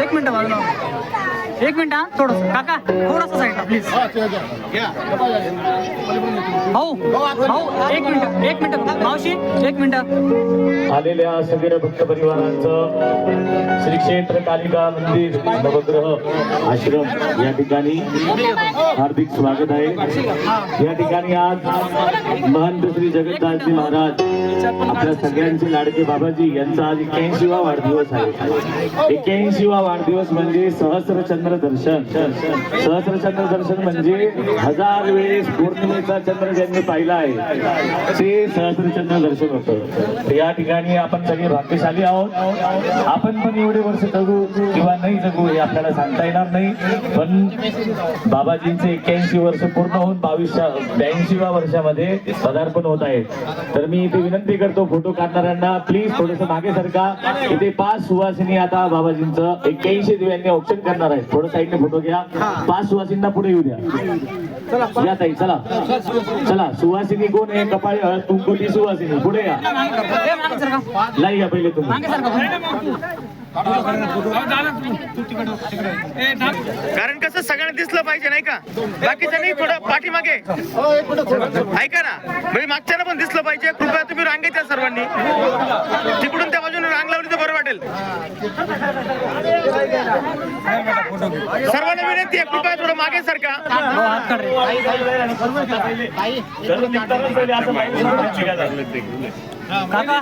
एक मिनिट बाजूला एक मिनिट हा थोडस. काका थोडस साईडला प्लीज एक मिनिट एक मिनिट. मावशी एक मिनिट. आलेल्या सगळ्या भक्त परिवारांचं श्री क्षेत्र कालिका मंदिर नवग्रह आश्रम या ठिकाणी हार्दिक स्वागत आहे. या ठिकाणी आज महंत श्री जगन्नाथजी महाराज आपल्या सगळ्यांचे लाडके बाबाजी यांचा आज एक्क्याऐंशीवा वाढदिवस आहे. एक्क्याऐंशीवा वाढदिवस म्हणजे सहस्रचंद्र दर्शन. सहस्रचंद्र दर्शन म्हणजे हजार वेळेस पौर्णिमेचा चंद्र ज्यांनी पाहिला आहे. ते सहस्रचंद्र दर्शन होतं. तर या ठिकाणी आपण सगळे भाग्यशाली आहोत. आपण पण एवढे वर्ष जगू किंवा नाही जगू हे आपल्याला सांगता येणार नाही. पण बाबाजींचे एक्क्याऐंशी वर्ष पूर्ण होऊन बावीसच्या ब्याऐंशीव्या वर्षामध्ये पदार्पण होत आहे. तर मी इथे विनंती करतो फोटो काढणाऱ्यांना प्लीज थोडस मागे सरका. इथे पाच सुवासिनी आता बाबाजींचं एक्क्याऐंशी दिव्यांनी ऑप्शन करणार आहेत. थोडं साईडने फोटो घ्या. पाच सुवासींना पुढे येऊ द्या. या ताई चला. चला सुवासिनी कोण आहे? कपाळी हळद सुवासिनी. पुढे या. लाई या पहिले तुम्ही. कारण कसं सगळ्यांना दिसलं पाहिजे नाही का? बाकीचं नाही थोडं पाठीमागे. ऐका ना. म्हणजे मागच्याला पण दिसलं पाहिजे कृपया रांगेत या सर्वांनी. तिकडून त्या बाजूने रांग लावली तर बरं वाटेल. सर्वांना विनंती आहे कृपया थोडं मागे सारखा काका.